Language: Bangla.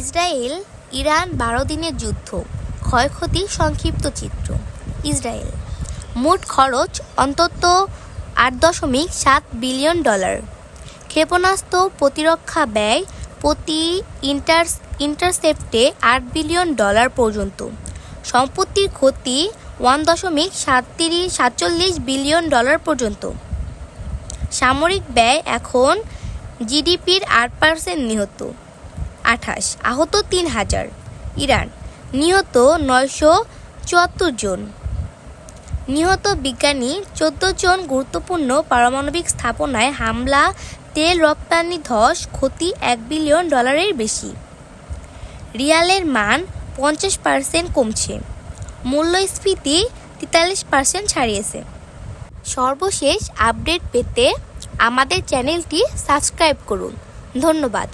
ইসরায়েল, ইরান বারো দিনের যুদ্ধ, ক্ষয়ক্ষতি সংক্ষিপ্ত চিত্র। ইসরায়েল, মোট খরচ অন্তত আট দশমিক সাত বিলিয়ন ডলার। ক্ষেপণাস্ত্র প্রতিরক্ষা ব্যয় প্রতি ইন্টার ইন্টারসেপ্টে আট বিলিয়ন ডলার পর্যন্ত। সম্পত্তির ক্ষতি ওয়ান দশমিক সাতত্রিশ সাতচল্লিশ বিলিয়ন ডলার পর্যন্ত। সামরিক ব্যয় এখন জিডিপির আট পার্সেন্ট নিহত। আঠাশ, আহত তিন হাজার। ইরান, নিহত নয়শো চুয়াত্তর জন। নিহত বিজ্ঞানী চোদ্দ জন গুরুত্বপূর্ণ পারমাণবিক স্থাপনায় হামলা, তেল রপ্তানি ধস, ক্ষতি এক বিলিয়ন ডলারের বেশি। রিয়ালের মান পঞ্চাশ পার্সেন্ট কমছে। মূল্যস্ফীতি তেতাল্লিশ পার্সেন্ট ছাড়িয়েছে। সর্বশেষ আপডেট পেতে আমাদের চ্যানেলটি সাবস্ক্রাইব করুন। ধন্যবাদ।